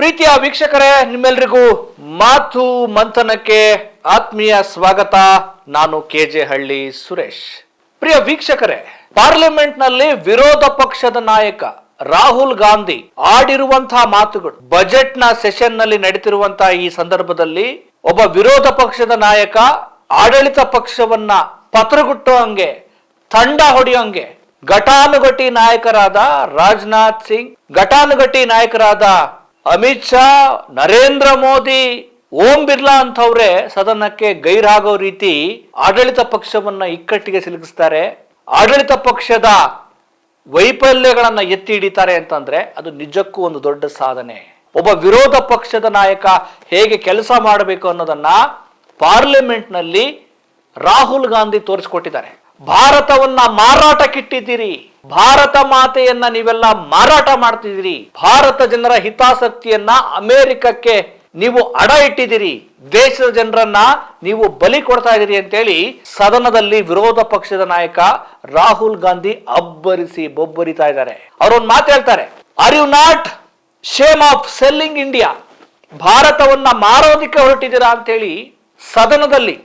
ಪ್ರೀತಿಯ ವೀಕ್ಷಕರೇ, ನಿಮ್ಮೆಲ್ರಿಗೂ ಮಾತು ಮಂಥನಕ್ಕೆ ಆತ್ಮೀಯ ಸ್ವಾಗತ. ನಾನು ಕೆ ಜೆ ಹಳ್ಳಿ ಸುರೇಶ್. ಪ್ರಿಯ ವೀಕ್ಷಕರೇ ಪಾರ್ಲಿಮೆಂಟ್ನಲ್ಲಿ ವಿರೋಧ ಪಕ್ಷದ ನಾಯಕ ರಾಹುಲ್ ಗಾಂಧಿ ಆಡಿರುವಂತಹ ಮಾತುಗಳು ಬಜೆಟ್ನ ಸೆಷನ್ನಲ್ಲಿ ನಡೀತಿರುವಂತಹ ಈ ಸಂದರ್ಭದಲ್ಲಿ ಒಬ್ಬ ವಿರೋಧ ಪಕ್ಷದ ನಾಯಕ ಆಡಳಿತ ಪಕ್ಷವನ್ನ ಪತ್ರಗುಟ್ಟೋ ಹಂಗೆ, ತಂಡ ಹೊಡೆಯೋಂಗೆ ಘಟಾನುಘಟಿ ನಾಯಕರಾದ ರಾಜನಾಥ್ ಸಿಂಗ್, ಘಟಾನುಘಟಿ ನಾಯಕರಾದ ಅಮಿತ್ ಶಾ, ನರೇಂದ್ರ ಮೋದಿ, ಓಂ ಬಿರ್ಲಾ ಅಂತವ್ರೆ ಸದನಕ್ಕೆ ಗೈರಾಗೋ ರೀತಿ ಆಡಳಿತ ಪಕ್ಷವನ್ನ ಇಕ್ಕಟ್ಟಿಗೆ ಸಿಲುಕಿಸ್ತಾರೆ. ಆಡಳಿತ ಪಕ್ಷದ ವೈಫಲ್ಯಗಳನ್ನ ಎತ್ತಿ ಹಿಡಿತಾರೆ ಅಂತಂದ್ರೆ ಅದು ನಿಜಕ್ಕೂ ಒಂದು ದೊಡ್ಡ ಸಾಧನೆ. ಒಬ್ಬ ವಿರೋಧ ಪಕ್ಷದ ನಾಯಕ ಹೇಗೆ ಕೆಲಸ ಮಾಡಬೇಕು ಅನ್ನೋದನ್ನ ಪಾರ್ಲಿಮೆಂಟ್ನಲ್ಲಿ ರಾಹುಲ್ ಗಾಂಧಿ ತೋರಿಸ್ಕೊಟ್ಟಿದ್ದಾರೆ. ಭಾರತವನ್ನ ಮಾರಾಟಕ್ಕಿಟ್ಟಿದ್ದೀರಿ. ಭಾರತ ಮಾತೆಯನ್ನ ನೀವೆಲ್ಲ ಮಾರಾಟ ಮಾಡ್ತಿದ್ದೀರಿ. ಭಾರತ ಜನರ ಹಿತಾಸಕ್ತಿಯನ್ನ ಅಮೆರಿಕಕ್ಕೆ ನೀವು ಅಡ ಇಟ್ಟಿದ್ದೀರಿ. ದೇಶದ ಜನರನ್ನ ನೀವು ಬಲಿ ಕೊಡ್ತಾ ಇದ್ದೀರಿ ಅಂತೇಳಿ ಸದನದಲ್ಲಿ ವಿರೋಧ ಪಕ್ಷದ ನಾಯಕ ರಾಹುಲ್ ಗಾಂಧಿ ಅಬ್ಬರಿಸಿ ಬೊಬ್ಬರಿತಾ ಇದ್ದಾರೆ. ಅವರೊಂದು ಮಾತು ಹೇಳ್ತಾರೆ are you not shame of selling India ಭಾರತವನ್ನ ಮಾರೋದಿಕ್ಕೆ ಹೊರಟಿದ್ದೀರಾ? ಅಂತೇಳಿ ಸದನದಲ್ಲಿ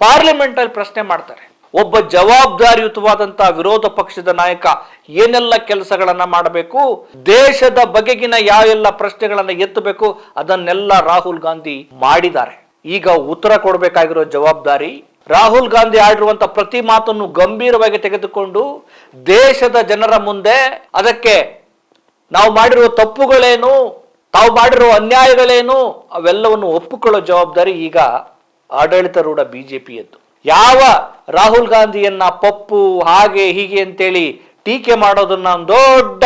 ಪಾರ್ಲಿಮೆಂಟ್ ಅಲ್ಲಿ ಪ್ರಶ್ನೆ ಮಾಡ್ತಾರೆ. ಒಬ್ಬ ಜವಾಬ್ದಾರಿಯುತವಾದಂತಹ ವಿರೋಧ ಪಕ್ಷದ ನಾಯಕ ಏನೆಲ್ಲ ಕೆಲಸಗಳನ್ನ ಮಾಡಬೇಕು, ದೇಶದ ಬಗೆಗಿನ ಯಾವೆಲ್ಲ ಪ್ರಶ್ನೆಗಳನ್ನ ಎತ್ತಬೇಕು, ಅದನ್ನೆಲ್ಲ ರಾಹುಲ್ ಗಾಂಧಿ ಮಾಡಿದ್ದಾರೆ. ಈಗ ಉತ್ತರ ಕೊಡಬೇಕಾಗಿರೋ ಜವಾಬ್ದಾರಿ, ರಾಹುಲ್ ಗಾಂಧಿ ಆಡಿರುವಂತ ಪ್ರತಿ ಮಾತನ್ನು ಗಂಭೀರವಾಗಿ ತೆಗೆದುಕೊಂಡು ದೇಶದ ಜನರ ಮುಂದೆ ಅದಕ್ಕೆ ನಾವು ಮಾಡಿರುವ ತಪ್ಪುಗಳೇನು, ತಾವು ಮಾಡಿರುವ ಅನ್ಯಾಯಗಳೇನು, ಅವೆಲ್ಲವನ್ನು ಒಪ್ಪಿಕೊಳ್ಳೋ ಜವಾಬ್ದಾರಿ ಈಗ ಆಡಳಿತಾರೂಢ ಬಿಜೆಪಿಯದ್ದು. ಯಾವ ರಾಹುಲ್ ಗಾಂಧಿಯನ್ನ ಪಪ್ಪು, ಹಾಗೆ, ಹೀಗೆ ಅಂತೇಳಿ ಟೀಕೆ ಮಾಡೋದನ್ನ ಒಂದು ದೊಡ್ಡ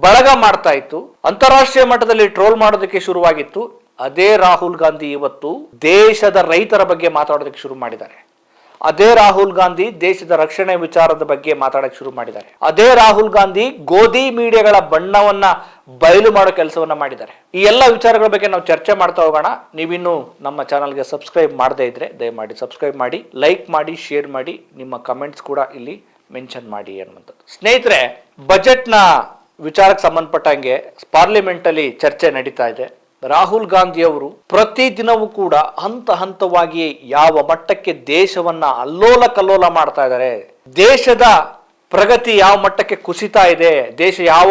ಬಳಗ ಮಾಡ್ತಾ ಇತ್ತು. ಅಂತಾರಾಷ್ಟ್ರೀಯ ಮಟ್ಟದಲ್ಲಿ ಟ್ರೋಲ್ ಮಾಡೋದಕ್ಕೆ ಶುರುವಾಗಿತ್ತು. ಅದೇ ರಾಹುಲ್ ಗಾಂಧಿ ಇವತ್ತು ದೇಶದ ರೈತರ ಬಗ್ಗೆ ಮಾತಾಡೋದಕ್ಕೆ ಶುರು ಮಾಡಿದ್ದಾರೆ. ಅದೇ ರಾಹುಲ್ ಗಾಂಧಿ ದೇಶದ ರಕ್ಷಣೆ ವಿಚಾರದ ಬಗ್ಗೆ ಮಾತಾಡಕ್ಕೆ ಶುರು ಮಾಡಿದ್ದಾರೆ. ಅದೇ ರಾಹುಲ್ ಗಾಂಧಿ ಗೋಧಿ ಮೀಡಿಯಾಗಳ ಬಣ್ಣವನ್ನ ಬಯಲು ಮಾಡೋ ಕೆಲಸವನ್ನ ಮಾಡಿದ್ದಾರೆ. ಈ ಎಲ್ಲ ವಿಚಾರಗಳ ಬಗ್ಗೆ ನಾವು ಚರ್ಚೆ ಮಾಡ್ತಾ ಹೋಗೋಣ. ನೀವಿನ್ನು ನಮ್ಮ ಚಾನಲ್ಗೆ ಸಬ್ಸ್ಕ್ರೈಬ್ ಮಾಡದೇ ಇದ್ರೆ ದಯಮಾಡಿ ಸಬ್ಸ್ಕ್ರೈಬ್ ಮಾಡಿ, ಲೈಕ್ ಮಾಡಿ, ಶೇರ್ ಮಾಡಿ, ನಿಮ್ಮ ಕಮೆಂಟ್ಸ್ ಕೂಡ ಇಲ್ಲಿ ಮೆನ್ಷನ್ ಮಾಡಿ ಅನ್ನುವಂಥದ್ದು. ಸ್ನೇಹಿತರೆ ಬಜೆಟ್ನ ವಿಚಾರಕ್ಕೆ ಸಂಬಂಧಪಟ್ಟಂಗೆ ಪಾರ್ಲಿಮೆಂಟ್ ಅಲ್ಲಿ ಚರ್ಚೆ ನಡೀತಾ ಇದೆ. ರಾಹುಲ್ ಗಾಂಧಿ ಅವರು ಪ್ರತಿ ದಿನವೂ ಕೂಡ ಹಂತ ಹಂತವಾಗಿ ಯಾವ ಮಟ್ಟಕ್ಕೆ ದೇಶವನ್ನ ಅಲ್ಲೋಲ ಕಲ್ಲೋಲ ಮಾಡ್ತಾ ಇದ್ದಾರೆ, ದೇಶದ ಪ್ರಗತಿ ಯಾವ ಮಟ್ಟಕ್ಕೆ ಕುಸಿತಾ ಇದೆ, ದೇಶ ಯಾವ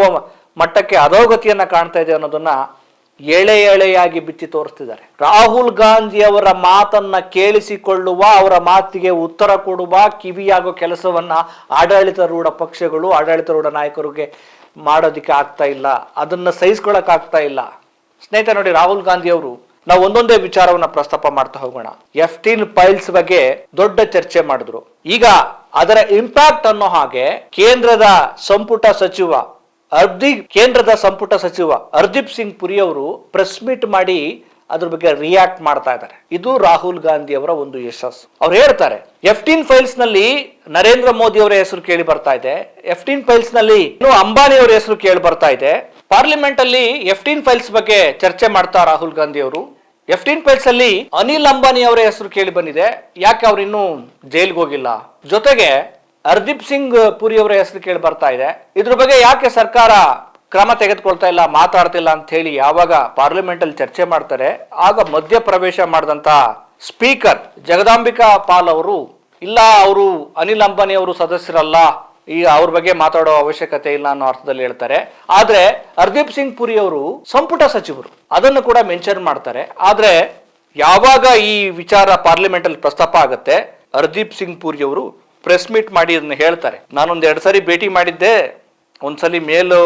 ಮಟ್ಟಕ್ಕೆ ಅಧೋಗತಿಯನ್ನು ಕಾಣ್ತಾ ಇದೆ ಅನ್ನೋದನ್ನ ಎಳೆ ಎಳೆಯಾಗಿ ಬಿಚ್ಚಿ ತೋರಿಸ್ತಿದ್ದಾರೆ. ರಾಹುಲ್ ಗಾಂಧಿ ಅವರ ಮಾತನ್ನ ಕೇಳಿಸಿಕೊಳ್ಳುವ, ಅವರ ಮಾತಿಗೆ ಉತ್ತರ ಕೊಡುವ, ಕಿವಿಯಾಗೋ ಕೆಲಸವನ್ನ ಆಡಳಿತಾರೂಢ ಪಕ್ಷಗಳು ಆಡಳಿತಾರೂಢ ನಾಯಕರಿಗೆ ಮಾಡೋದಿಕ್ಕೆ ಆಗ್ತಾ ಇಲ್ಲ. ಅದನ್ನ ಸಹಿಸ್ಕೊಳಕ್ ಆಗ್ತಾ ಇಲ್ಲ. ಸ್ನೇಹಿತ ನೋಡಿ, ರಾಹುಲ್ ಗಾಂಧಿ ಅವರು ನಾವು ಒಂದೊಂದೇ ವಿಚಾರವನ್ನ ಪ್ರಸ್ತಾಪ ಮಾಡ್ತಾ ಹೋಗೋಣ. ಎಫ್ಟೀನ್ ಫೈಲ್ಸ್ ಬಗ್ಗೆ ದೊಡ್ಡ ಚರ್ಚೆ ಮಾಡಿದ್ರು. ಈಗ ಅದರ ಇಂಪ್ಯಾಕ್ಟ್ ಅನ್ನೋ ಹಾಗೆ ಕೇಂದ್ರದ ಸಂಪುಟ ಸಚಿವ ಹರ್ದೀಪ್ ಕೇಂದ್ರದ ಸಂಪುಟ ಸಚಿವ ಹರ್ದೀಪ್ ಸಿಂಗ್ ಪುರಿ ಅವರು ಪ್ರೆಸ್ ಮೀಟ್ ಮಾಡಿ ಅದ್ರ ಬಗ್ಗೆ ರಿಯಾಕ್ಟ್ ಮಾಡ್ತಾ ಇದ್ದಾರೆ. ಇದು ರಾಹುಲ್ ಗಾಂಧಿ ಅವರ ಒಂದು ಯಶಸ್ಸು. ಅವ್ರು ಹೇಳ್ತಾರೆ ಎಫ್ಟೀನ್ ಫೈಲ್ಸ್ನಲ್ಲಿ ನರೇಂದ್ರ ಮೋದಿ ಅವರ ಹೆಸರು ಕೇಳಿ ಬರ್ತಾ ಇದೆ. ಎಫ್ಟೀನ್ ಫೈಲ್ಸ್ನಲ್ಲಿ ಅಂಬಾನಿ ಅವರ ಹೆಸರು ಕೇಳಿ ಬರ್ತಾ ಇದೆ. ಪಾರ್ಲಿಮೆಂಟ್ ಅಲ್ಲಿ ಎಫ್ಟೀನ್ ಫೈಲ್ಸ್ ಬಗ್ಗೆ ಚರ್ಚೆ ಮಾಡ್ತಾ ರಾಹುಲ್ ಗಾಂಧಿ ಅವರು. ಎಫ್ಟೀನ್ ಫೈಲ್ಸ್ ಅಲ್ಲಿ ಅನಿಲ್ ಅಂಬಾನಿ ಅವರ ಹೆಸರು ಕೇಳಿ ಬಂದಿದೆ. ಯಾಕೆ ಅವ್ರು ಇನ್ನೂ ಜೈಲ್ಗೆ ಹೋಗಿಲ್ಲ? ಜೊತೆಗೆ ಹರ್ದೀಪ್ ಸಿಂಗ್ ಪುರಿ ಅವರ ಹೆಸರು ಕೇಳಿ ಬರ್ತಾ ಇದೆ. ಇದ್ರ ಬಗ್ಗೆ ಯಾಕೆ ಸರ್ಕಾರ ಕ್ರಮ ತೆಗೆದುಕೊಳ್ತಾ ಇಲ್ಲ, ಮಾತಾಡ್ತಿಲ್ಲ ಅಂತ ಹೇಳಿ ಯಾವಾಗ ಪಾರ್ಲಿಮೆಂಟ್ ಅಲ್ಲಿ ಚರ್ಚೆ ಮಾಡ್ತಾರೆ, ಆಗ ಮಧ್ಯ ಪ್ರವೇಶ ಮಾಡಿದಂತ ಸ್ಪೀಕರ್ ಜಗದಾಂಬಿಕಾ ಪಾಲ್ ಅವರು, ಇಲ್ಲ ಅವರು ಅನಿಲ್ ಅಂಬಾನಿ ಅವರು ಸದಸ್ಯರಲ್ಲ ಈಗ ಅವ್ರ ಬಗ್ಗೆ ಮಾತಾಡೋ ಅವಶ್ಯಕತೆ ಇಲ್ಲ ಅನ್ನೋ ಅರ್ಥದಲ್ಲಿ ಹೇಳ್ತಾರೆ. ಆದ್ರೆ ಹರ್ದೀಪ್ ಸಿಂಗ್ ಪುರಿ ಅವರು ಸಂಪುಟ ಸಚಿವರು, ಅದನ್ನು ಕೂಡ ಮೆನ್ಷನ್ ಮಾಡ್ತಾರೆ. ಆದ್ರೆ ಯಾವಾಗ ಈ ವಿಚಾರ ಪಾರ್ಲಿಮೆಂಟ್ ಅಲ್ಲಿ ಪ್ರಸ್ತಾಪ ಆಗುತ್ತೆ, ಹರ್ದೀಪ್ ಸಿಂಗ್ ಪುರಿ ಅವರು ಪ್ರೆಸ್ ಮೀಟ್ ಮಾಡಿ ಅದನ್ನ ಹೇಳ್ತಾರೆ. ನಾನೊಂದು ಎರಡು ಸಾರಿ ಭೇಟಿ ಮಾಡಿದ್ದೆ, ಒಂದ್ಸಲಿ ಮೇಲು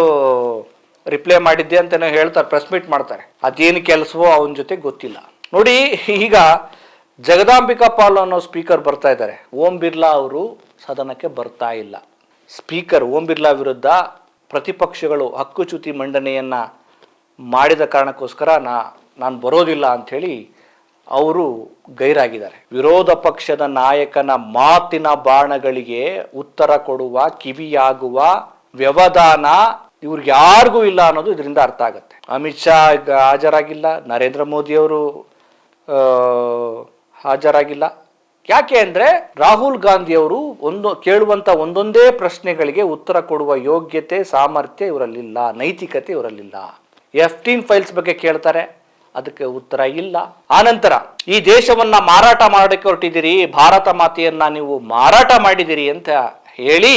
ರಿಪ್ಲೈ ಮಾಡಿದ್ದೆ ಅಂತ ಹೇಳ್ತಾರೆ ಪ್ರೆಸ್ ಮೀಟ್ ಮಾಡ್ತಾರೆ. ಅದೇನು ಕೆಲಸವೋ ಅವನ ಜೊತೆ ಗೊತ್ತಿಲ್ಲ. ನೋಡಿ, ಈಗ ಜಗದಾಂಬಿಕಾ ಪಾಲ್ ಅನ್ನೋ ಸ್ಪೀಕರ್ ಬರ್ತಾ ಇದ್ದಾರೆ. ಓಂ ಬಿರ್ಲಾ ಅವರು ಸದನಕ್ಕೆ ಬರ್ತಾ ಇಲ್ಲ. ಸ್ಪೀಕರ್ ಓಂ ಬಿರ್ಲಾ ವಿರುದ್ಧ ಪ್ರತಿಪಕ್ಷಗಳು ಹಕ್ಕುಚ್ಯುತಿ ಮಂಡನೆಯನ್ನು ಮಾಡಿದ ಕಾರಣಕ್ಕೋಸ್ಕರ ನಾ, ನಾನು ಬರೋದಿಲ್ಲ ಅಂಥೇಳಿ ಅವರು ಗೈರಾಗಿದ್ದಾರೆ. ವಿರೋಧ ಪಕ್ಷದ ನಾಯಕನ ಮಾತಿನ ಬಾಣಗಳಿಗೆ ಉತ್ತರ ಕೊಡುವ ಕಿವಿಯಾಗುವ ವ್ಯವಧಾನ ಇವ್ರಿಗೆ ಯಾರಿಗೂ ಇಲ್ಲ ಅನ್ನೋದು ಇದರಿಂದ ಅರ್ಥ ಆಗುತ್ತೆ. ಅಮಿತ್ ಶಾ ಹಾಜರಾಗಿಲ್ಲ ನರೇಂದ್ರ ಮೋದಿ ಅವರು ಆ, ಹಾಜರಾಗಿಲ್ಲ. ಯಾಕೆ ಅಂದರೆ ರಾಹುಲ್ ಗಾಂಧಿ ಅವರು ಒಂದು ಕೇಳುವಂಥ ಒಂದೊಂದೇ ಪ್ರಶ್ನೆಗಳಿಗೆ ಉತ್ತರ ಕೊಡುವ ಯೋಗ್ಯತೆ ಸಾಮರ್ಥ್ಯ ಇವರಲ್ಲಿಲ್ಲ ನೈತಿಕತೆ ಇವರಲ್ಲಿಲ್ಲ. ಎಫ್ಟೀನ್ ಫೈಲ್ಸ್ ಬಗ್ಗೆ ಕೇಳ್ತಾರೆ. ಅದಕ್ಕೆ ಉತ್ತರ ಇಲ್ಲ. ಆನಂತರ, ಈ ದೇಶವನ್ನ ಮಾರಾಟ ಮಾಡಕ್ಕೆ ಹೊರಟಿದ್ದೀರಿ, ಭಾರತ ಮಾತೆಯನ್ನ ನೀವು ಮಾರಾಟ ಮಾಡಿದಿರಿ ಅಂತ ಹೇಳಿ,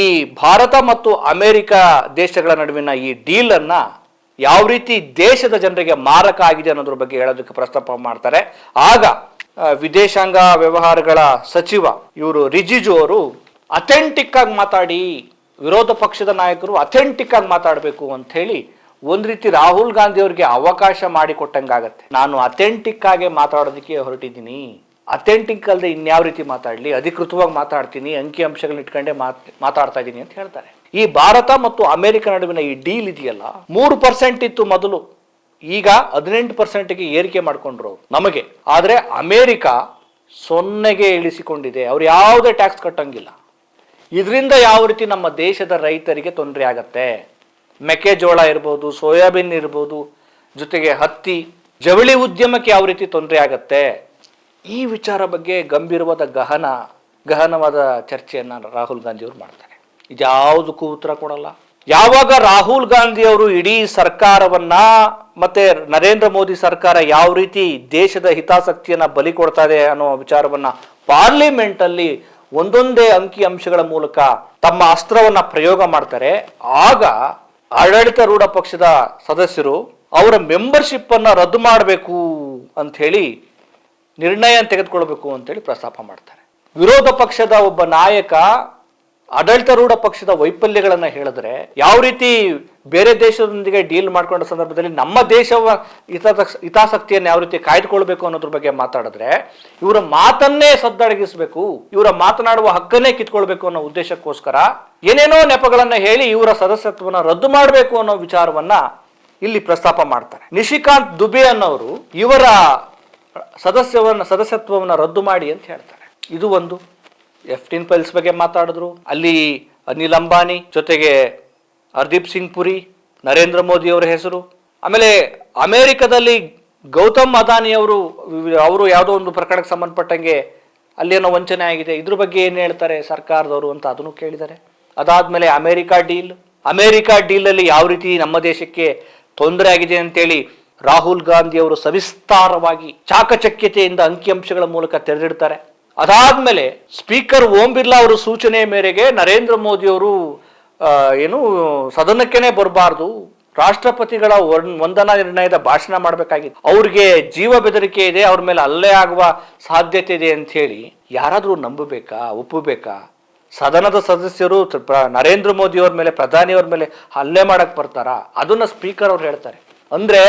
ಈ ಭಾರತ ಮತ್ತು ಅಮೆರಿಕ ದೇಶಗಳ ನಡುವಿನ ಈ ಡೀಲ್ ಅನ್ನ ಯಾವ ರೀತಿ ದೇಶದ ಜನರಿಗೆ ಮಾರಕ ಆಗಿದೆ ಅನ್ನೋದ್ರ ಬಗ್ಗೆ ಹೇಳೋದಕ್ಕೆ ಪ್ರಸ್ತಾಪ ಮಾಡ್ತಾರೆ. ಆಗ ವಿದೇಶಾಂಗ ವ್ಯವಹಾರಗಳ ಸಚಿವ ಇವರು ರಿಜಿಜು ಅವರು ಅಥೆಂಟಿಕ್ ಆಗಿ ಮಾತಾಡಿ, ವಿರೋಧ ಪಕ್ಷದ ನಾಯಕರು ಅಥೆಂಟಿಕ್ ಆಗಿ ಮಾತಾಡಬೇಕು ಅಂತ ಹೇಳಿ ಒಂದ್ ರೀತಿ ರಾಹುಲ್ ಗಾಂಧಿ ಅವರಿಗೆ ಅವಕಾಶ ಮಾಡಿಕೊಟ್ಟಂಗಾಗತ್ತೆ. ನಾನು ಅಥೆಂಟಿಕ್ ಆಗಿ ಮಾತಾಡೋದಕ್ಕೆ ಹೊರಟಿದ್ದೀನಿ. ಅಥೆಂಟಿಕ್ ಅಲ್ಲದೆ ಇನ್ಯಾವ ರೀತಿ ಮಾತಾಡಲಿ? ಅಧಿಕೃತವಾಗಿ ಮಾತಾಡ್ತೀನಿ, ಅಂಕಿ ಅಂಶಗಳನ್ನ ಇಟ್ಕೊಂಡೆ ಮಾತ್, ಮಾತಾಡ್ತಾ ಇದ್ದೀನಿ ಅಂತ ಹೇಳ್ತಾರೆ. ಈ ಭಾರತ ಮತ್ತು ಅಮೆರಿಕ ನಡುವಿನ ಈ ಡೀಲ್ ಇದೆಯಲ್ಲ, ಮೂರು ಪರ್ಸೆಂಟ್ ಇತ್ತು ಮೊದಲು. ಈಗ ಹದಿನೆಂಟು ಪರ್ಸೆಂಟ್ಗೆ ಏರಿಕೆ ಮಾಡಿಕೊಂಡ್ರು ನಮಗೆ. ಆದರೆ ಅಮೆರಿಕ ಸೊನ್ನೆಗೆ ಇಳಿಸಿಕೊಂಡಿದೆ. ಅವ್ರು ಯಾವುದೇ ಟ್ಯಾಕ್ಸ್ ಕಟ್ಟಂಗಿಲ್ಲ. ಇದರಿಂದ ಯಾವ ರೀತಿ ನಮ್ಮ ದೇಶದ ರೈತರಿಗೆ ತೊಂದರೆ ಆಗತ್ತೆ? ಮೆಕ್ಕೆಜೋಳ ಇರ್ಬೋದು, ಸೋಯಾಬೀನ್ ಇರ್ಬೋದು, ಜೊತೆಗೆ ಹತ್ತಿ, ಜವಳಿ ಉದ್ಯಮಕ್ಕೆ ಯಾವ ರೀತಿ ತೊಂದರೆ ಆಗತ್ತೆ? ಈ ವಿಚಾರ ಬಗ್ಗೆ ಗಂಭೀರವಾದ ಗಹನ, ಗಹನವಾದ ಚರ್ಚೆಯನ್ನು ರಾಹುಲ್ ಗಾಂಧಿ ಅವರು ಮಾಡ್ತಾರೆ. ಇದ್ಯಾವುದಕ್ಕೂ ಉತ್ತರ ಕೊಡಲ್ಲ. ಯಾವಾಗ ರಾಹುಲ್ ಗಾಂಧಿ ಅವರು ಇಡೀ ಸರ್ಕಾರವನ್ನ ಮತ್ತೆ ನರೇಂದ್ರ ಮೋದಿ ಸರ್ಕಾರ ಯಾವ ರೀತಿ ದೇಶದ ಹಿತಾಸಕ್ತಿಯನ್ನ ಬಲಿ ಕೊಡ್ತಾ ಅನ್ನೋ ವಿಚಾರವನ್ನ ಪಾರ್ಲಿಮೆಂಟ್ ಅಲ್ಲಿ ಒಂದೊಂದೇ ಅಂಕಿ ಅಂಶಗಳ ಮೂಲಕ ತಮ್ಮ ಅಸ್ತ್ರವನ್ನ ಪ್ರಯೋಗ ಮಾಡ್ತಾರೆ, ಆಗ ಆಡಳಿತಾರೂಢ ಪಕ್ಷದ ಸದಸ್ಯರು ಅವರ ಮೆಂಬರ್ಶಿಪ್ ಅನ್ನ ರದ್ದು ಮಾಡಬೇಕು ಅಂತ ಹೇಳಿ ನಿರ್ಣಯ ತೆಗೆದುಕೊಳ್ಬೇಕು ಅಂತೇಳಿ ಪ್ರಸ್ತಾಪ ಮಾಡ್ತಾರೆ. ವಿರೋಧ ಪಕ್ಷದ ಒಬ್ಬ ನಾಯಕ ಆಡಳಿತಾರೂಢ ಪಕ್ಷದ ವೈಫಲ್ಯಗಳನ್ನು ಹೇಳಿದ್ರೆ ಯಾವ ರೀತಿ ಬೇರೆ ದೇಶದೊಂದಿಗೆ ಡೀಲ್ ಮಾಡ್ಕೊಂಡ ಸಂದರ್ಭದಲ್ಲಿ ನಮ್ಮ ದೇಶವ ಹಿತಾಸಕ್- ಹಿತಾಸಕ್ತಿಯನ್ನು ಯಾವ ರೀತಿ ಕಾಯ್ದುಕೊಳ್ಬೇಕು ಅನ್ನೋದ್ರ ಬಗ್ಗೆ ಮಾತಾಡಿದ್ರೆ, ಇವರ ಮಾತನ್ನೇ ಸದ್ದಡಗಿಸಬೇಕು, ಇವರ ಮಾತನಾಡುವ ಹಕ್ಕನ್ನೇ ಕಿತ್ಕೊಳ್ಬೇಕು ಅನ್ನೋ ಉದ್ದೇಶಕ್ಕೋಸ್ಕರ ಏನೇನೋ ನೆಪಗಳನ್ನ ಹೇಳಿ ಇವರ ಸದಸ್ಯತ್ವವನ್ನು ರದ್ದು ಮಾಡಬೇಕು ಅನ್ನೋ ವಿಚಾರವನ್ನ ಇಲ್ಲಿ ಪ್ರಸ್ತಾಪ ಮಾಡ್ತಾರೆ. ನಿಶಿಕಾಂತ್ ದುಬೆ ಅನ್ನೋರು ಇವರ ಸದಸ್ಯವನ್ನ, ಸದಸ್ಯತ್ವವನ್ನು ರದ್ದು ಮಾಡಿ ಅಂತ ಹೇಳ್ತಾರೆ. ಇದು ಒಂದು. ಎಫ್ಟೀನ್ ಫೈಲ್ಸ್ ಬಗ್ಗೆ ಮಾತಾಡಿದ್ರು. ಅಲ್ಲಿ ಅನಿಲ್ ಅಂಬಾನಿ ಜೊತೆಗೆ ಹರ್ದೀಪ್ ಸಿಂಗ್ ಪುರಿ, ನರೇಂದ್ರ ಮೋದಿ ಅವರ ಹೆಸರು. ಆಮೇಲೆ ಅಮೇರಿಕದಲ್ಲಿ ಗೌತಮ್ ಅದಾನಿಯವರು ಅವರು ಯಾವುದೋ ಒಂದು ಪ್ರಕರಣಕ್ಕೆ ಸಂಬಂಧಪಟ್ಟಂಗೆ ಅಲ್ಲೇನೋ ವಂಚನೆ ಆಗಿದೆ. ಇದ್ರ ಬಗ್ಗೆ ಏನು ಹೇಳ್ತಾರೆ ಸರ್ಕಾರದವರು ಅಂತ ಅದನ್ನು ಕೇಳಿದ್ದಾರೆ. ಅದಾದಮೇಲೆ ಅಮೇರಿಕಾ ಡೀಲ್. ಅಮೇರಿಕಾ ಡೀಲಲ್ಲಿ ಯಾವ ರೀತಿ ನಮ್ಮ ದೇಶಕ್ಕೆ ತೊಂದರೆ ಆಗಿದೆ ಅಂತೇಳಿ ರಾಹುಲ್ ಗಾಂಧಿ ಅವರು ಸವಿಸ್ತಾರವಾಗಿ ಚಾಕಚಕ್ಯತೆಯಿಂದ ಅಂಕಿಅಂಶಗಳ ಮೂಲಕ ತೆರೆದಿಡ್ತಾರೆ. ಅದಾದ್ಮೇಲೆ ಸ್ಪೀಕರ್ ಓಂ ಬಿರ್ಲಾ ಅವರ ಸೂಚನೆ ಮೇರೆಗೆ ನರೇಂದ್ರ ಮೋದಿ ಅವರು ಏನು, ಸದನಕ್ಕೇನೆ ಬರಬಾರ್ದು. ರಾಷ್ಟ್ರಪತಿಗಳ ವಂದನಾ ನಿರ್ಣಯದ ಭಾಷಣ ಮಾಡಬೇಕಾಗಿತ್ತು. ಅವ್ರಿಗೆ ಜೀವ ಬೆದರಿಕೆ ಇದೆ, ಅವ್ರ ಮೇಲೆ ಅಲ್ಲೇ ಆಗುವ ಸಾಧ್ಯತೆ ಇದೆ ಅಂತ ಹೇಳಿ ಯಾರಾದರೂ ನಂಬಬೇಕಾ, ಒಪ್ಪಬೇಕಾ? ಸದನದ ಸದಸ್ಯರು ನರೇಂದ್ರ ಮೋದಿಯವ್ರ ಮೇಲೆ ಪ್ರಧಾನಿಯವ್ರ ಮೇಲೆ ಹಲ್ಲೆ ಮಾಡಕ್ ಬರ್ತಾರಾ? ಅದನ್ನ ಸ್ಪೀಕರ್ ಅವ್ರು ಹೇಳ್ತಾರೆ. ಅಂದ್ರೆ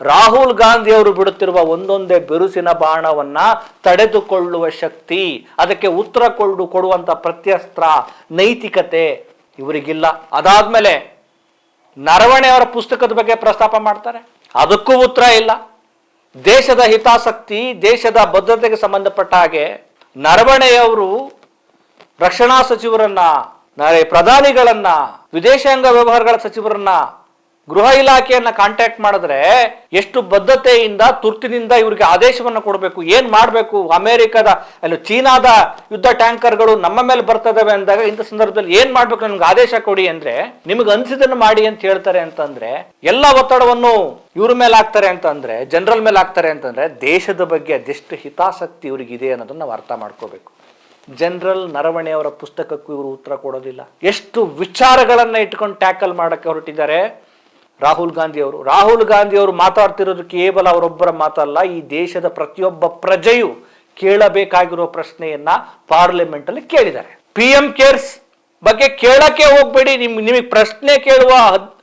ರಾಹುಲ್ ಗಾಂಧಿ ಅವರು ಬಿಡುತ್ತಿರುವ ಒಂದೊಂದೇ ಬಿರುಸಿನ ಬಾಣವನ್ನ ತಡೆದುಕೊಳ್ಳುವ ಶಕ್ತಿ, ಅದಕ್ಕೆ ಉತ್ತರ ಕೊಡು, ಕೊಡುವಂತ ಪ್ರತ್ಯಸ್ತ್ರ, ನೈತಿಕತೆ ಇವರಿಗಿಲ್ಲ. ಅದಾದ್ಮೇಲೆ ನರವಣೆ ಅವರ ಪುಸ್ತಕದ ಬಗ್ಗೆ ಪ್ರಸ್ತಾಪ ಮಾಡ್ತಾರೆ. ಅದಕ್ಕೂ ಉತ್ತರ ಇಲ್ಲ. ದೇಶದ ಹಿತಾಸಕ್ತಿ, ದೇಶದ ಭದ್ರತೆಗೆ ಸಂಬಂಧಪಟ್ಟ ಹಾಗೆ ನರವಣೆಯವರು ರಕ್ಷಣಾ ಸಚಿವರನ್ನ ಪ್ರಧಾನಿಗಳನ್ನ, ವಿದೇಶಾಂಗ ವ್ಯವಹಾರಗಳ ಸಚಿವರನ್ನ ಗೃಹ ಇಲಾಖೆಯನ್ನ ಕಾಂಟ್ಯಾಕ್ಟ್ ಮಾಡಿದ್ರೆ ಎಷ್ಟು ಬದ್ಧತೆಯಿಂದ, ತುರ್ತಿನಿಂದ ಇವರಿಗೆ ಆದೇಶವನ್ನು ಕೊಡಬೇಕು, ಏನ್ ಮಾಡಬೇಕು? ಅಮೆರಿಕದ, ಅಲ್ಲಿ ಚೀನಾದ ಯುದ್ಧ ಟ್ಯಾಂಕರ್ಗಳು ನಮ್ಮ ಮೇಲೆ ಬರ್ತದವೆ ಅಂದಾಗ ಇಂಥ ಸಂದರ್ಭದಲ್ಲಿ ಏನ್ ಮಾಡ್ಬೇಕು? ನಮ್ಗೆ ಆದೇಶ ಕೊಡಿ ಅಂದ್ರೆ, ನಿಮ್ಗೆ ಅನ್ಸಿದನ್ನು ಮಾಡಿ ಅಂತ ಹೇಳ್ತಾರೆ ಅಂತಂದ್ರೆ, ಎಲ್ಲ ಒತ್ತಡವನ್ನು ಇವ್ರ ಮೇಲೆ ಹಾಕ್ತಾರೆ ಅಂತಂದ್ರೆ, ಜನರಲ್ ಮೇಲೆ ಹಾಕ್ತಾರೆ ಅಂತಂದ್ರೆ, ದೇಶದ ಬಗ್ಗೆ ಅದೆಷ್ಟು ಹಿತಾಸಕ್ತಿ ಇವ್ರಿಗಿದೆ ಅನ್ನೋದನ್ನ ನಾವು ಅರ್ಥ ಮಾಡ್ಕೋಬೇಕು. ಜನರಲ್ ನರವಣೆ ಅವರ ಪುಸ್ತಕಕ್ಕೂ ಇವರು ಉತ್ತರ ಕೊಡೋದಿಲ್ಲ. ಎಷ್ಟು ವಿಚಾರಗಳನ್ನ ಇಟ್ಕೊಂಡು ಟ್ಯಾಕಲ್ ಮಾಡಕ್ಕೆ ಹೊರಟಿದ್ದಾರೆ. ರಾಹುಲ್ ಗಾಂಧಿ ಅವರು ರಾಹುಲ್ ಗಾಂಧಿ ಅವರು ಮಾತಾಡ್ತಿರೋದು ಕೇವಲ ಅವರೊಬ್ಬರ ಮಾತಲ್ಲ, ಈ ದೇಶದ ಪ್ರತಿಯೊಬ್ಬ ಪ್ರಜೆಯು ಕೇಳಬೇಕಾಗಿರೋ ಪ್ರಶ್ನೆಯನ್ನ ಪಾರ್ಲಿಮೆಂಟ್ ಅಲ್ಲಿ ಕೇಳಿದ್ದಾರೆ. ಪಿ ಎಂ ಕೇರ್ಸ್ ಬಗ್ಗೆ ಕೇಳಕ್ಕೆ ಹೋಗ್ಬೇಡಿ, ನಿಮ್, ನಿಮಗೆ ಪ್ರಶ್ನೆ ಕೇಳುವ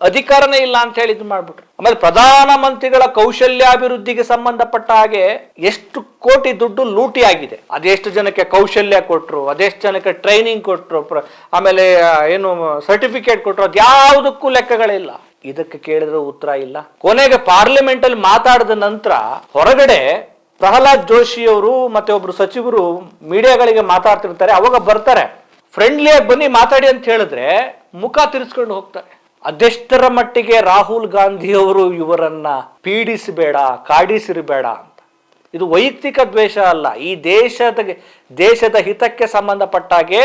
ಅಧಿಕಾರನೇ ಇಲ್ಲ ಅಂತ ಹೇಳಿ ಇದು ಮಾಡ್ಬಿಟ್ರು. ಆಮೇಲೆ ಪ್ರಧಾನಮಂತ್ರಿಗಳ ಕೌಶಲ್ಯಾಭಿವೃದ್ಧಿಗೆ ಸಂಬಂಧಪಟ್ಟ ಹಾಗೆ ಎಷ್ಟು ಕೋಟಿ ದುಡ್ಡು ಲೂಟಿ ಆಗಿದೆ ಅದೆಷ್ಟು ಜನಕ್ಕೆ ಕೌಶಲ್ಯ ಕೊಟ್ರು, ಅದೆಷ್ಟು ಜನಕ್ಕೆ ಟ್ರೈನಿಂಗ್ ಕೊಟ್ರು ಆಮೇಲೆ ಏನು ಸರ್ಟಿಫಿಕೇಟ್ ಕೊಟ್ರು, ಅದ್ಯಾವುದಕ್ಕೂ ಲೆಕ್ಕಗಳಿಲ್ಲ ಇದಕ್ಕೆ ಕೇಳಿದ್ರೆ ಉತ್ತರ ಇಲ್ಲ. ಕೊನೆಗೆ ಪಾರ್ಲಿಮೆಂಟ್ ಅಲ್ಲಿ ಮಾತಾಡಿದ ನಂತರ ಹೊರಗಡೆ ಪ್ರಹ್ಲಾದ್ ಜೋಶಿ ಅವರು ಮತ್ತೆ ಒಬ್ರು ಸಚಿವರು ಮೀಡಿಯಾಗಳಿಗೆ ಮಾತಾಡ್ತಿರ್ತಾರೆ, ಅವಾಗ ಬರ್ತಾರೆ. ಫ್ರೆಂಡ್ಲಿಯಾಗಿ ಬನ್ನಿ, ಮಾತಾಡಿ ಅಂತ ಹೇಳಿದ್ರೆ ಮುಖ ತಿರ್ಸ್ಕೊಂಡು ಹೋಗ್ತಾರೆ. ಅದೆಷ್ಟರ ಮಟ್ಟಿಗೆ ರಾಹುಲ್ ಗಾಂಧಿ ಅವರು ಇವರನ್ನ ಪೀಡಿಸಬೇಡ, ಕಾಡಿಸಿರಬೇಡ ಅಂತ. ಇದು ವೈಯಕ್ತಿಕ ದ್ವೇಷ ಅಲ್ಲ. ಈ ದೇಶದ ದೇಶದ ಹಿತಕ್ಕೆ ಸಂಬಂಧಪಟ್ಟಾಗೆ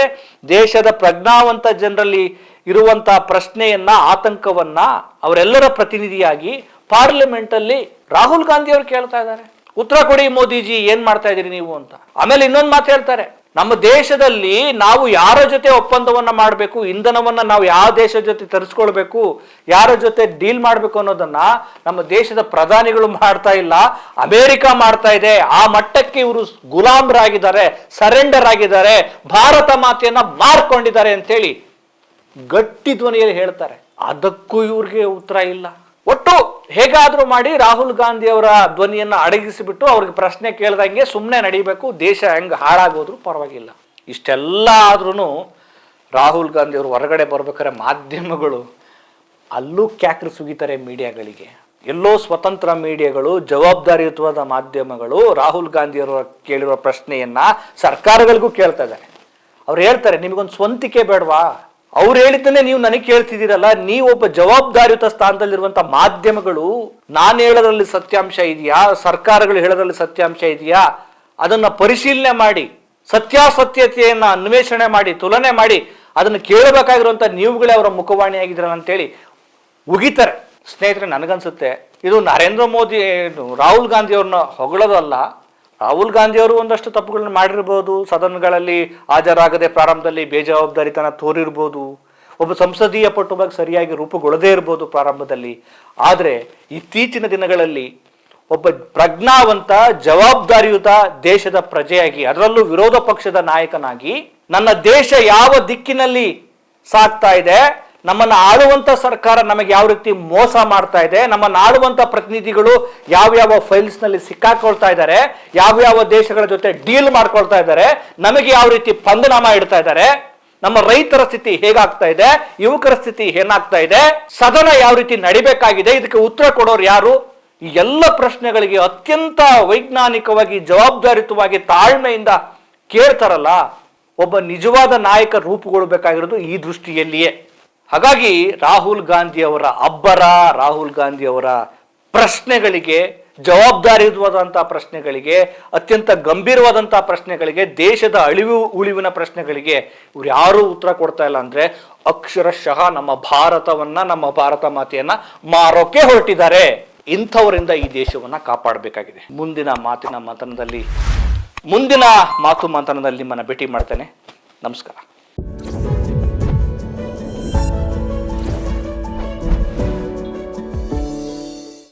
ದೇಶದ ಪ್ರಜ್ಞಾವಂತ ಜನರಲ್ಲಿ ಇರುವಂತ ಪ್ರಶ್ನೆಯನ್ನ, ಆತಂಕವನ್ನ ಅವರೆಲ್ಲರ ಪ್ರತಿನಿಧಿಯಾಗಿ ಪಾರ್ಲಿಮೆಂಟ್ ಅಲ್ಲಿ ರಾಹುಲ್ ಗಾಂಧಿ ಅವರು ಕೇಳ್ತಾ ಇದ್ದಾರೆ. ಉತ್ತರ ಕೊಡಿ ಮೋದಿಜಿ, ಏನ್ ಮಾಡ್ತಾ ಇದ್ದೀರಿ ನೀವು ಅಂತ. ಆಮೇಲೆ ಇನ್ನೊಂದು ಮಾತು ಹೇಳ್ತಾರೆ. ನಮ್ಮ ದೇಶದಲ್ಲಿ ನಾವು ಯಾರ ಜೊತೆ ಒಪ್ಪಂದವನ್ನ ಮಾಡಬೇಕು, ಇಂಧನವನ್ನ ನಾವು ಯಾವ ದೇಶದ ಜೊತೆ ತರಿಸ್ಕೊಳ್ಬೇಕು, ಯಾರ ಜೊತೆ ಡೀಲ್ ಮಾಡಬೇಕು ಅನ್ನೋದನ್ನ ನಮ್ಮ ದೇಶದ ಪ್ರಧಾನಿಗಳು ಮಾಡ್ತಾ ಇಲ್ಲ. ಅಮೆರಿಕ ಮಾಡ್ತಾ ಇದೆ. ಆ ಮಟ್ಟಕ್ಕೆ ಇವರು ಗುಲಾಮರಾಗಿದ್ದಾರೆ ಸರೆಂಡರ್ ಆಗಿದ್ದಾರೆ. ಭಾರತ ಮಾತೆಯನ್ನ ಮಾರ್ಕೊಂಡಿದ್ದಾರೆ ಅಂತೇಳಿ ಗಟ್ಟಿ ಧ್ವನಿಯಲ್ಲಿ ಹೇಳ್ತಾರೆ, ಅದಕ್ಕೂ ಇವ್ರಿಗೆ ಉತ್ತರ ಇಲ್ಲ. ಒಟ್ಟು ಹೇಗಾದರೂ ಮಾಡಿ ರಾಹುಲ್ ಗಾಂಧಿ ಅವರ ಧ್ವನಿಯನ್ನ ಅಡಗಿಸಿಬಿಟ್ಟು ಅವ್ರಿಗೆ ಪ್ರಶ್ನೆ ಕೇಳ್ದಂಗೆ ಸುಮ್ಮನೆ ನಡಿಬೇಕು, ದೇಶ ಹೆಂಗ್ ಹಾಳಾಗೋದ್ರೂ ಪರವಾಗಿಲ್ಲ. ಇಷ್ಟೆಲ್ಲ ಆದ್ರೂ ರಾಹುಲ್ ಗಾಂಧಿ ಅವರು ಹೊರಗಡೆ ಬರ್ಬೇಕಾದ್ರೆ ಮಾಧ್ಯಮಗಳು ಅಲ್ಲೂ ಕ್ಯಾಕ್ರಿ ಸುಗಿತಾರೆ ಮೀಡಿಯಾಗಳಿಗೆ. ಎಲ್ಲೋ ಸ್ವತಂತ್ರ ಮೀಡಿಯಾಗಳು, ಜವಾಬ್ದಾರಿಯುತವಾದ ಮಾಧ್ಯಮಗಳು ರಾಹುಲ್ ಗಾಂಧಿ ಅವರ ಕೇಳಿರೋ ಪ್ರಶ್ನೆಯನ್ನ ಸರ್ಕಾರಗಳಿಗೂ ಕೇಳ್ತಾ ಇದ್ದಾರೆ. ಅವ್ರು ಹೇಳ್ತಾರೆ, ನಿಮಗೊಂದು ಸ್ವಂತಿಕೆ ಬೇಡವಾ? ಅವ್ರು ಹೇಳಿದ್ದನ್ನೇ ನೀವು ನನಗೆ ಕೇಳ್ತಿದ್ದೀರಲ್ಲ ನೀವೊಬ್ಬ ಜವಾಬ್ದಾರಿಯುತ ಸ್ಥಾನದಲ್ಲಿರುವಂತ ಮಾಧ್ಯಮಗಳು, ನಾನು ಹೇಳೋದ್ರಲ್ಲಿ ಸತ್ಯಾಂಶ ಇದೆಯಾ, ಸರ್ಕಾರಗಳು ಹೇಳೋದ್ರಲ್ಲಿ ಸತ್ಯಾಂಶ ಇದೆಯಾ, ಅದನ್ನ ಪರಿಶೀಲನೆ ಮಾಡಿ, ಸತ್ಯಾಸತ್ಯತೆಯನ್ನ ಅನ್ವೇಷಣೆ ಮಾಡಿ, ತುಲನೆ ಮಾಡಿ, ಅದನ್ನು ಕೇಳಬೇಕಾಗಿರುವಂತ ನೀವುಗಳೇ ಅವರ ಮುಖವಾಣಿಯಾಗಿದ್ರಲ್ಲ ಅಂತೇಳಿ ಉಗಿತಾರೆ. ಸ್ನೇಹಿತರೆ, ನನಗನ್ಸುತ್ತೆ, ಇದು ನರೇಂದ್ರ ಮೋದಿ, ರಾಹುಲ್ ಗಾಂಧಿ ಅವ್ರನ್ನ ಹೊಗಳೋದಲ್ಲ ರಾಹುಲ್ ಗಾಂಧಿಯವರು ಒಂದಷ್ಟು ತಪ್ಪುಗಳನ್ನು ಮಾಡಿರ್ಬೋದು. ಸದನಗಳಲ್ಲಿ ಹಾಜರಾಗದೆ ಪ್ರಾರಂಭದಲ್ಲಿ ಬೇಜವಾಬ್ದಾರಿತನ ತೋರಿರ್ಬೋದು. ಒಬ್ಬ ಸಂಸದೀಯ ಪಟ್ಟು ಬಗ್ಗೆ ಸರಿಯಾಗಿ ರೂಪುಗೊಳ್ಳದೇ ಇರ್ಬೋದು ಪ್ರಾರಂಭದಲ್ಲಿ. ಆದರೆ ಇತ್ತೀಚಿನ ದಿನಗಳಲ್ಲಿ ಒಬ್ಬ ಪ್ರಜ್ಞಾವಂತ, ಜವಾಬ್ದಾರಿಯುತ ದೇಶದ ಪ್ರಜೆಯಾಗಿ, ಅದರಲ್ಲೂ ವಿರೋಧ ಪಕ್ಷದ ನಾಯಕನಾಗಿ ನನ್ನ ದೇಶ ಯಾವ ದಿಕ್ಕಿನಲ್ಲಿ ಸಾಗ್ತಾ ಇದೆ ನಮ್ಮನ್ನ ಆಳುವಂತ ಸರ್ಕಾರ ನಮಗೆ ಯಾವ ರೀತಿ ಮೋಸ ಮಾಡ್ತಾ ಇದೆ, ನಮ್ಮನ್ನ ಆಳುವಂತ ಪ್ರತಿನಿಧಿಗಳು ಯಾವ ಯಾವ ಫೈಲ್ಸ್ನಲ್ಲಿ ಸಿಕ್ಕಾಕೊಳ್ತಾ ಇದ್ದಾರೆ, ಯಾವ ಯಾವ ದೇಶಗಳ ಜೊತೆ ಡೀಲ್ ಮಾಡ್ಕೊಳ್ತಾ ಇದ್ದಾರೆ, ನಮಗೆ ಯಾವ ರೀತಿ ಪಂದನಾಮ ಇಡ್ತಾ ಇದ್ದಾರೆ, ನಮ್ಮ ರೈತರ ಸ್ಥಿತಿ ಹೇಗಾಗ್ತಾ ಇದೆ, ಯುವಕರ ಸ್ಥಿತಿ ಏನಾಗ್ತಾ ಇದೆ, ಸದನ ಯಾವ ರೀತಿ ನಡಿಬೇಕಾಗಿದೆ, ಇದಕ್ಕೆ ಉತ್ತರ ಕೊಡೋರು ಯಾರು? ಈ ಎಲ್ಲ ಪ್ರಶ್ನೆಗಳಿಗೆ ಅತ್ಯಂತ ವೈಜ್ಞಾನಿಕವಾಗಿ ಜವಾಬ್ದಾರಿತವಾಗಿ ತಾಳ್ಮೆಯಿಂದ ಕೇಳ್ತಾರಲ್ಲ, ಒಬ್ಬ ನಿಜವಾದ ನಾಯಕ ರೂಪುಗೊಳ್ಳಬೇಕಾಗಿರೋದು ಈ ದೃಷ್ಟಿಯಲ್ಲಿಯೇ. ಹಾಗಾಗಿ ರಾಹುಲ್ ಗಾಂಧಿ ಅವರ ಅಬ್ಬರ, ರಾಹುಲ್ ಗಾಂಧಿ ಅವರ ಪ್ರಶ್ನೆಗಳಿಗೆ, ಜವಾಬ್ದಾರಿಯುತವಾದಂತಹ ಪ್ರಶ್ನೆಗಳಿಗೆ, ಅತ್ಯಂತ ಗಂಭೀರವಾದಂತಹ ಪ್ರಶ್ನೆಗಳಿಗೆ, ದೇಶದ ಅಳಿವು ಉಳಿವಿನ ಪ್ರಶ್ನೆಗಳಿಗೆ ಇವ್ರು ಯಾರೂ ಉತ್ತರ ಕೊಡ್ತಾ ಇಲ್ಲ ಅಂದ್ರೆ ಅಕ್ಷರಶಃ ನಮ್ಮ ಭಾರತವನ್ನ, ನಮ್ಮ ಭಾರತ ಮಾತೆಯನ್ನ ಮಾರೋಕೆ ಹೊರಟಿದ್ದಾರೆ. ಇಂಥವರಿಂದ ಈ ದೇಶವನ್ನ ಕಾಪಾಡಬೇಕಾಗಿದೆ. ಮುಂದಿನ ಮಾತಿನ ಮಂಥನದಲ್ಲಿ, ಮುಂದಿನ ಮಾತು ಮಂಥನದಲ್ಲಿ ನಿಮ್ಮನ್ನ ಭೇಟಿ ಮಾಡ್ತೇನೆ. ನಮಸ್ಕಾರ.